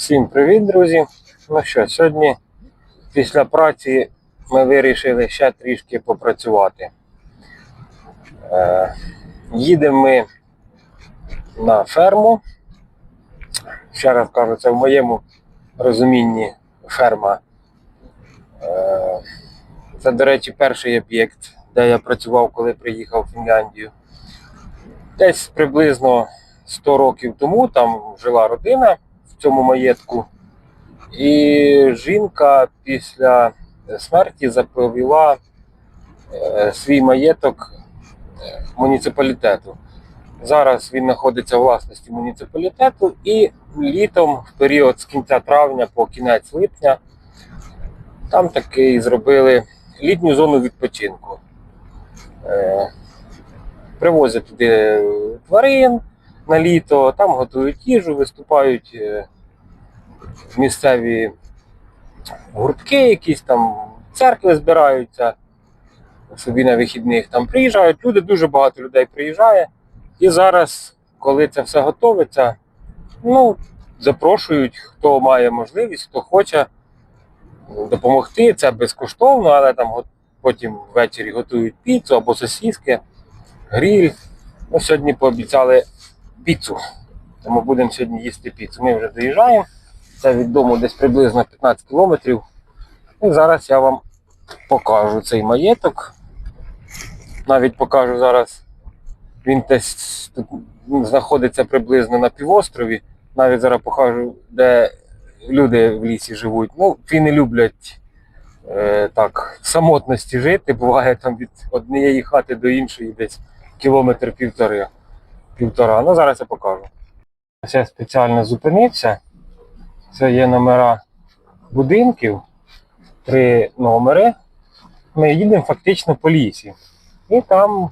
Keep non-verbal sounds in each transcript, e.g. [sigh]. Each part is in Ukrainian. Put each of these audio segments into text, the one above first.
Всім привіт, друзі! Ну що, сьогодні після праці ми вирішили ще трішки попрацювати. Е, їдемо ми на ферму. Ще раз кажу, це в моєму розумінні ферма. Е, це, до речі, перший об'єкт, де я працював, коли приїхав в Фінляндію. Десь приблизно 100 років тому там жила родина цьому маєтку. І жінка після смерті заповіла е, свій маєток е, муніципалітету. Зараз він знаходиться у власності муніципалітету і літом, в період з кінця травня по кінець липня, там таки зробили літню зону відпочинку. Е, Привозять туди тварин на літо, там готують їжу, виступають місцеві гуртки, якісь там церкви збираються собі на вихідних. Там приїжджають люди, дуже багато людей приїжджає. І зараз, коли це все готовиться, ну, запрошують, хто має можливість, хто хоче допомогти. Це безкоштовно, але там потім ввечері готують піцу або сосиски, гриль. Ми сьогодні пообіцяли піцу. Тому будемо сьогодні їсти піцу. Ми вже доїжджаємо. Це від дому десь приблизно 15 кілометрів. І зараз я вам покажу цей маєток. Навіть покажу зараз. Він десь тут знаходиться приблизно на півострові. Навіть зараз покажу, де люди в лісі живуть. Ну, фіни люблять е, так, самотності жити. Буває там від однієї хати до іншої десь кілометр півтори. Півтора. Ну, зараз я покажу. Ось я спеціально зупинився. Це є номера будинків, три номери. Ми їдемо фактично по лісі. І там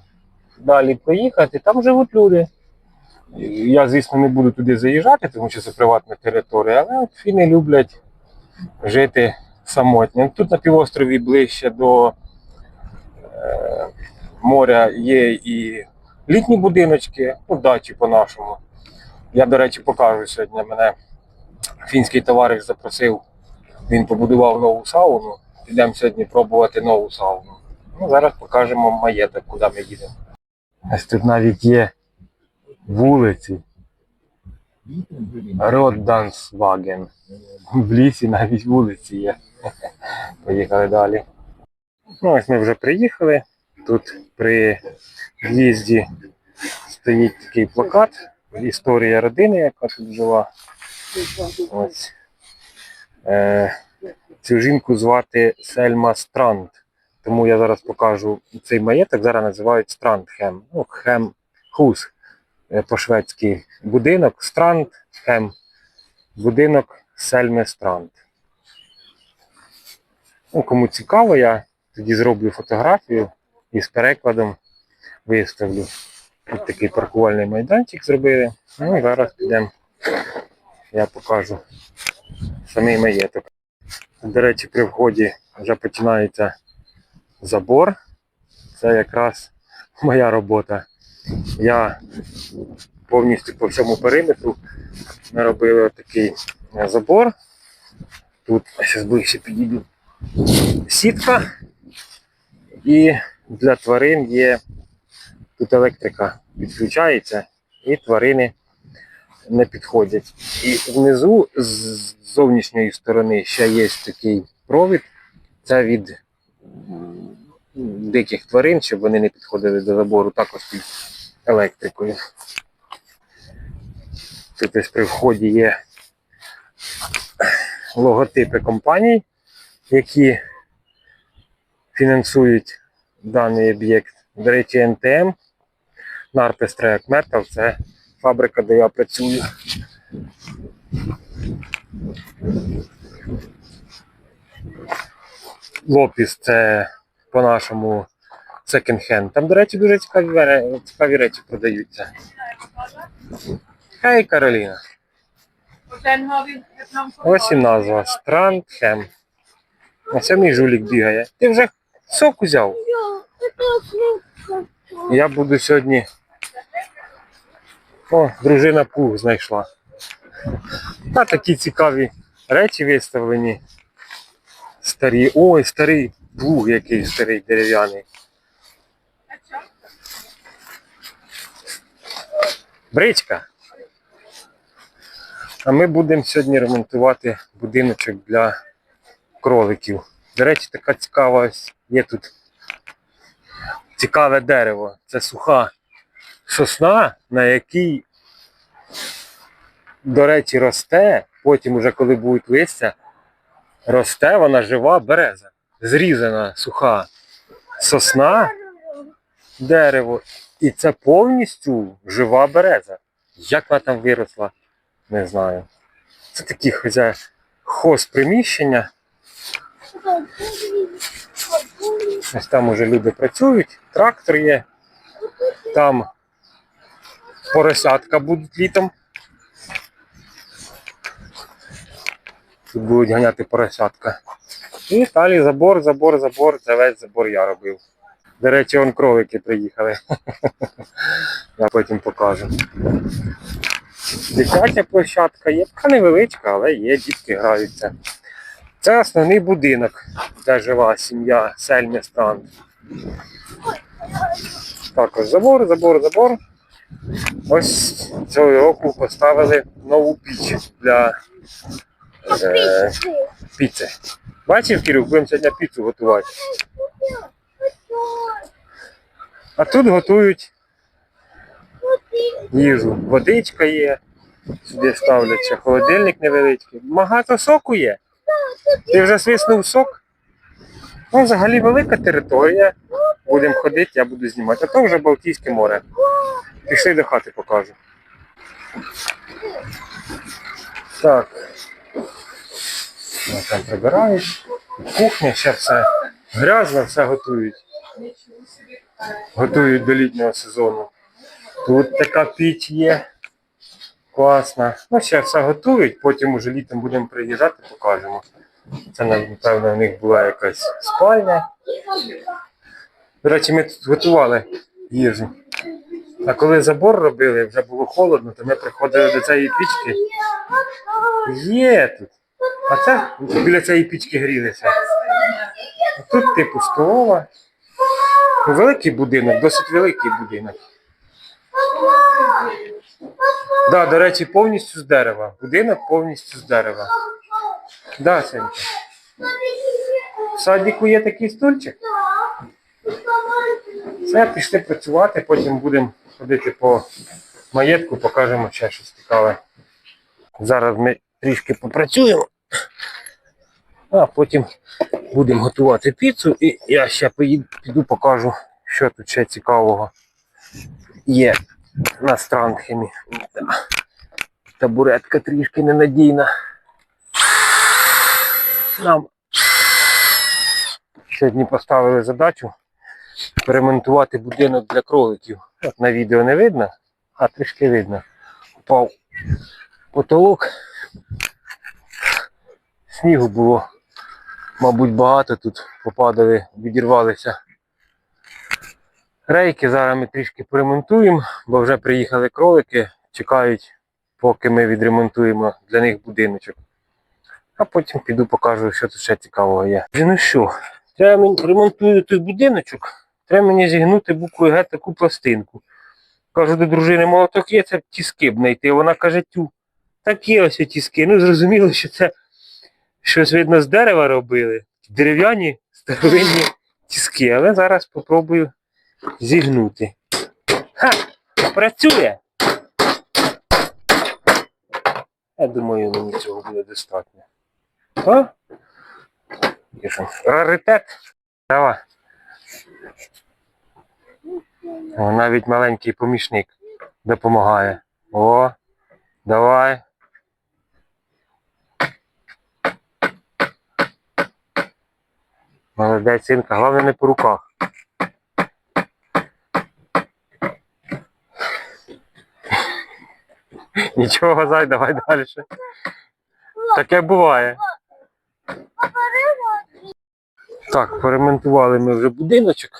далі поїхати, там живуть люди. Я, звісно, не буду туди заїжджати, тому що це приватна територія, але фіни люблять жити самотньо. Тут на півострові ближче до е, моря є і літні будиночки, ну, дачі по-нашому. Я, до речі, покажу сьогодні. Мене фінський товариш запросив, він побудував нову сауну. Підемо сьогодні пробувати нову сауну. Ну, зараз покажемо маєток, куди ми їдемо. Ось тут навіть є вулиці. Роддансваген. В лісі навіть вулиці є. [laughs] Поїхали далі. Ну, ось ми вже приїхали. Тут при в'їзді стоїть такий плакат. Історія родини, яка тут жила. Ось. Е, цю жінку звати Сельма Странд. Тому я зараз покажу цей маєток. Зараз називають Страндхем. Ну, хем хус е, по-шведськи будинок. Странд хем. Будинок Сельми Странд. Ну, кому цікаво, я тоді зроблю фотографію і з перекладом виставлю. Тут такий паркувальний майданчик зробили. Ну, зараз підемо. Я покажу самий маєток. До речі, при вході вже починається забор. Це якраз моя робота. Я повністю по всьому периметру ми робили такий забор. Тут зараз ближче підійду. Сітка. І для тварин є тут електрика підключається і тварини не підходять. І внизу з зовнішньої сторони ще є такий провід. Це від диких тварин, щоб вони не підходили до забору, також під електрикою. Тут ось при вході є логотипи компаній, які фінансують даний об'єкт. До речі, НТМ, Нарпес Track Metal, це фабрика, де я працюю. Лопіс це по-нашому секонд-хенд. Там, до речі, дуже цікаві, цікаві речі продаються. Хей, Кароліна. Ось і назва. Страндхем. А це мій жулік бігає. Ти вже сок узяв. Я буду сьогодні. О, дружина пух знайшла. Та такі цікаві речі виставлені. Старі. Ой, старий плуг який старий дерев'яний. Бричка. А ми будемо сьогодні ремонтувати будиночок для кроликів. До речі, така цікава ось є тут цікаве дерево. Це суха сосна, на якій, до речі, росте, потім, уже коли будуть листя, росте вона жива береза. Зрізана суха сосна, дерево. І це повністю жива береза. Як вона там виросла, не знаю. Це такі хоча хоз приміщення. Ось там уже люди працюють, трактор є. Там поросятка будуть літом. Тут будуть ганяти поросятка. І далі забор, забор, забор. Це весь забор я робив. До речі, вон кролики приїхали. [laughs] Я потім покажу. Дитяча площадка є, така невеличка, але є, дітки граються. Це основний будинок, де жила сім'я Сельмі Странд. Також забор, забор, забор. Ось цього року поставили нову піч для е, піци. Бачив, Кирюх, будемо сьогодні піцу готувати. А тут готують їжу. Водичка є, сюди ставлять ще холодильник невеличкий. Багато соку є. Ти вже свиснув сок? Ну, взагалі велика територія. Будемо ходити, я буду знімати. А то вже Балтійське море. Пішли до хати покажу. Так. Вони там прибирають. Кухня, ще все грязно, все готують. Готують до літнього сезону. Тут така піч є. Класна. Ну, ще все готують, потім уже літом будемо приїжджати, покажемо. Це, напевно, в них була якась спальня. До речі, ми тут готували їжу. А коли забор робили, вже було холодно, то ми приходили до цієї пічки. Є тут. А це біля цієї пічки грілися. А тут типу столова. Ну, Великий будинок, досить великий будинок. Да, до речі, повністю з дерева. Будинок повністю з дерева. Да, Сенька. В садіку є такий стульчик. Все, пішли працювати, потім будемо ходити по маєтку, покажемо ще щось цікаве. Зараз ми трішки попрацюємо, а потім будемо готувати піцу і я ще піду покажу, що тут ще цікавого є на Странгхемі. Да. Табуретка трішки ненадійна. Нам сьогодні поставили задачу перемонтувати будинок для кроликів. От на відео не видно, а трішки видно. Упав потолок. Снігу було, мабуть, багато тут попадали, відірвалися рейки. Зараз ми трішки поремонтуємо, бо вже приїхали кролики, чекають, поки ми відремонтуємо для них будиночок. А потім піду покажу, що тут ще цікавого є. Ну що, треба ремонтую той будиночок, треба мені зігнути буквою Г таку пластинку. Кажу до дружини, молоток є, це тіски б знайти. Вона каже, тю, такі ось тіски. Ну, зрозуміло, що це щось видно з дерева робили. Дерев'яні старовинні тіски. Але зараз спробую зігнути. Ха! Працює! Я думаю, мені цього буде достатньо. А? Раритет. Давай. О, навіть маленький помічник допомагає. О, давай. Молодець, синка, головне не по руках. Нічого, зай, давай далі. Таке буває. Так, поремонтували ми вже будиночок.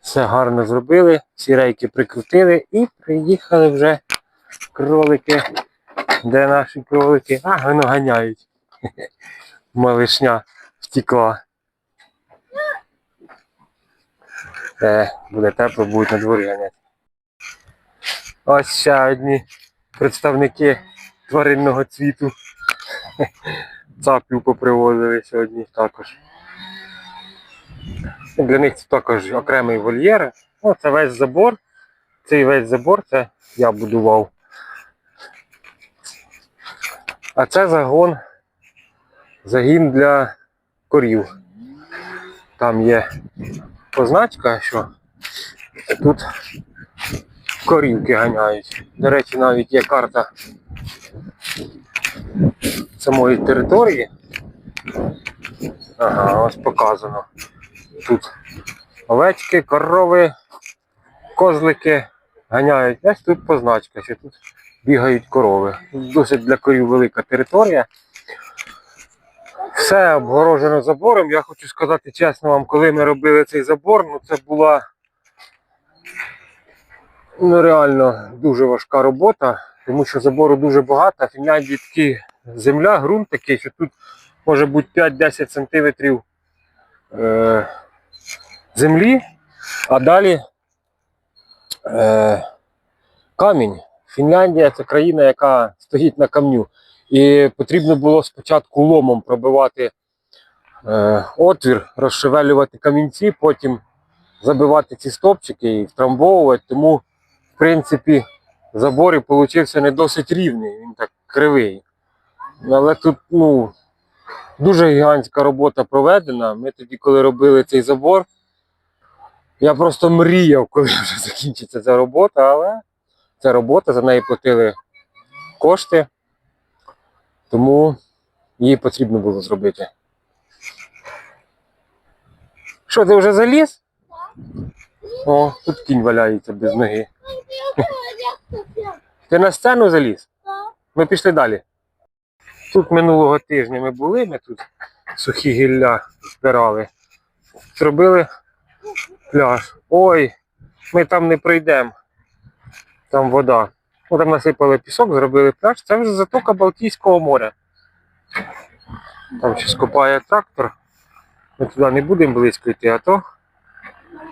Все гарно зробили, всі рейки прикрутили і приїхали вже кролики Де наші кролики? А, воно ганяють. [laughs] Малишня втекла. Е, буде тепло, будуть на дворі ганяти. Ось ще одні представники тваринного цвіту. [laughs] Цапів попривозили сьогодні також. Ну, Для них це також окремий вольєр. О, це весь забор. Цей весь забор це я будував. А це загон, загін для корів. Там є позначка, що тут корівки ганяють. До речі, навіть є карта самої території. Ага, ось показано. Тут овечки, корови, козлики ганяють. Ось тут позначка, що тут бігають корови. Досить для корів велика територія. Все обгорожено забором. Я хочу сказати чесно вам, коли ми робили цей забор, ну це була ну, реально дуже важка робота, тому що забору дуже багато. В Фінляндії такі земля, ґрунт такий, що тут може бути 5-10 сантиметрів е, землі, а далі е, камінь. Фінляндія це країна, яка стоїть на камню. І потрібно було спочатку ломом пробивати е, отвір, розшевелювати камінці, потім забивати ці стопчики і втрамбовувати. Тому, в принципі, забор і получився не досить рівний, він так кривий. Але тут ну, дуже гігантська робота проведена. Ми тоді, коли робили цей забор, я просто мріяв, коли вже [laughs] закінчиться ця робота, але це робота, за неї платили кошти, тому її потрібно було зробити. Що, ти вже заліз? О, тут кінь валяється без ноги. [laughs] Ти на сцену заліз? Ми пішли далі. Тут минулого тижня ми були, ми тут сухі гілля збирали. Зробили пляж. Ой, ми там не пройдемо. Там вода. Ну, там насипали пісок, зробили пляж. Це вже затока Балтійського моря. Там щось копає трактор. Ми туди не будемо близько йти, а то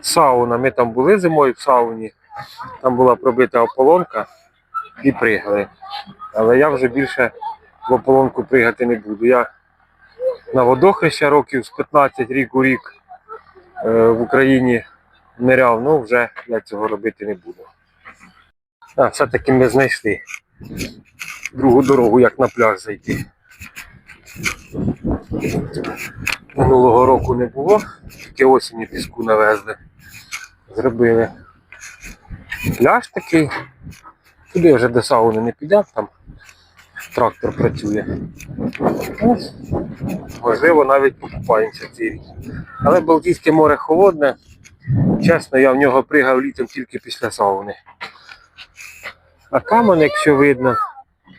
сауна. Ми там були зимою в сауні. Там була пробита ополонка і пригали. Але я вже більше в ополонку пригати не буду. Я на водохреща років з 15 рік у рік в Україні ниряв, ну вже я цього робити не буду. А, все-таки ми знайшли другу дорогу, як на пляж зайти. Минулого року не було, тільки осінню піску навезли. Зробили пляж такий. Туди вже до сауни не піде, там трактор працює. Можливо, навіть покупаємося цей рік. Але Балтійське море холодне. Чесно, я в нього пригав літом тільки після сауни. А камен, якщо видно,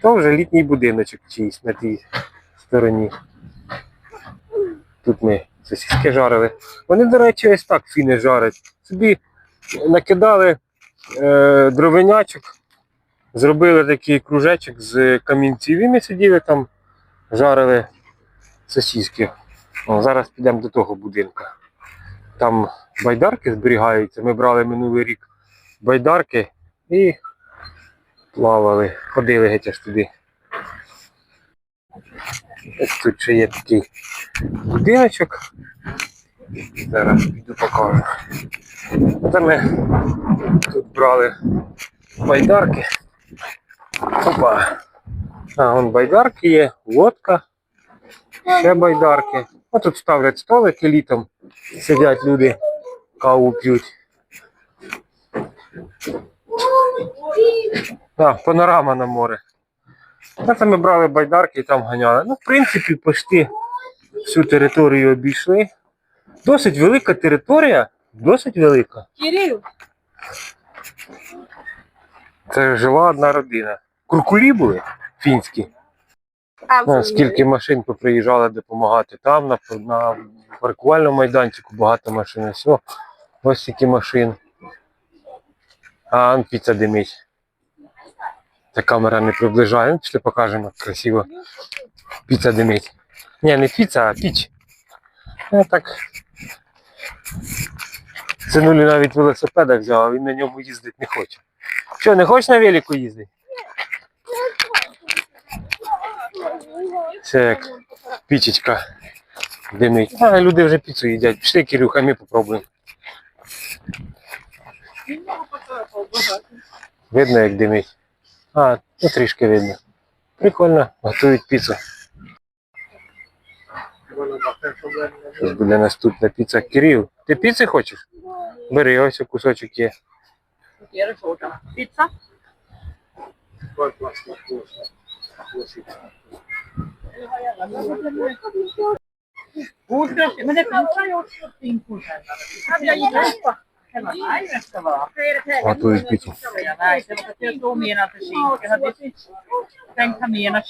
то вже літній будиночок чийсь на тій стороні. Тут ми сосиски жарили. Вони, до речі, ось так фіни жарять. Собі накидали е, дровенячок, зробили такий кружечок з камінців і ми сиділи там, жарили сосиски. О, зараз підемо до того будинка. Там байдарки зберігаються. Ми брали минулий рік байдарки і плавали, ходили геть аж туди. Ось тут ще є такий будиночок. Зараз піду покажу. Це ми тут брали байдарки. Опа. А, вон байдарки є, лодка, ще байдарки. Ось тут ставлять столики літом, сидять люди, каву п'ють. А, панорама на море. Це ми брали байдарки і там ганяли. Ну, в принципі, почти всю територію обійшли. Досить велика територія, досить велика. Кирил, Це жила одна родина. Куркулі були фінські. Ну, скільки машин поприїжджали допомагати там, на, на паркувальному майданчику багато машин. Все. Ось стільки машин. А он піца димить. Ця камера не приближає. Ну, Пішли покажемо як красиво. Піца димить. Ні, не піца, а піч. Ну так. Синулі навіть велосипеда взяв, а він на ньому їздити не хоче. Що, не хочеш на велику їздити? Це як пічечка димить. А, люди вже піцу їдять. Пішли, Кирюха, ми попробуємо. Видно, як димить. А, ну трішки видно. Прикольно, готують піцу. Зараз буде наступна піца. Кирил, ти піци хочеш? Бери, ось кусочок є. Quiero soda. Pizza? Ordet, men det kan vara gjort någonting på den. Hade jag gillat på. Nej, det ska vara. Готують піцу. Ja, nej, det var jag då menade försinkat. Jag hade tänkt ta med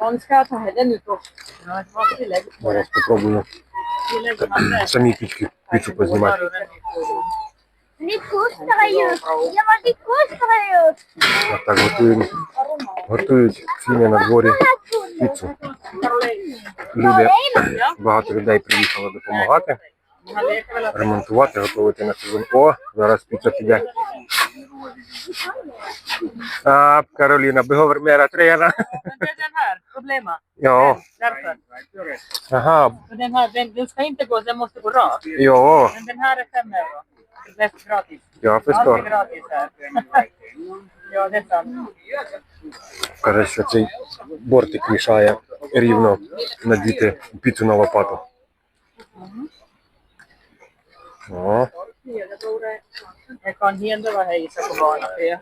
Man ska ta den ut då. Ja, det var самі пічки, піцу познімати. Не. Я вас відкушкаю. Так готуємо. Готують фіни на дворі піцу. Люди, багато людей приїхало допомагати, ремонтувати, готувати на сезон. О, зараз піца піде. А, det är sant. Каже, що цей бортик мішає рівно надіти піцу на лопату. О, Jag kan hända vad gissar på banan. jag-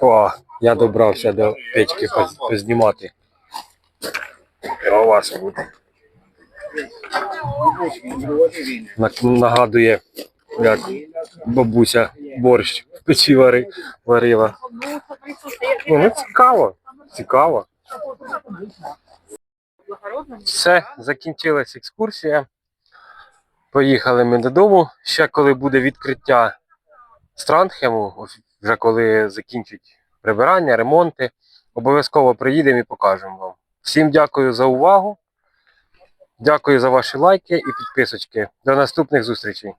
О, я добрався до печки поз- познімати. О, вас буде. Нагадує, як бабуся борщ в печі вари, варила. Ну цікаво, цікаво. Все, закінчилась екскурсія. Поїхали ми додому. Ще коли буде відкриття Страндхему, офі- вже коли закінчать прибирання, ремонти, обов'язково приїдемо і покажемо вам. Всім дякую за увагу. Дякую за ваші лайки і підписочки. До наступних зустрічей.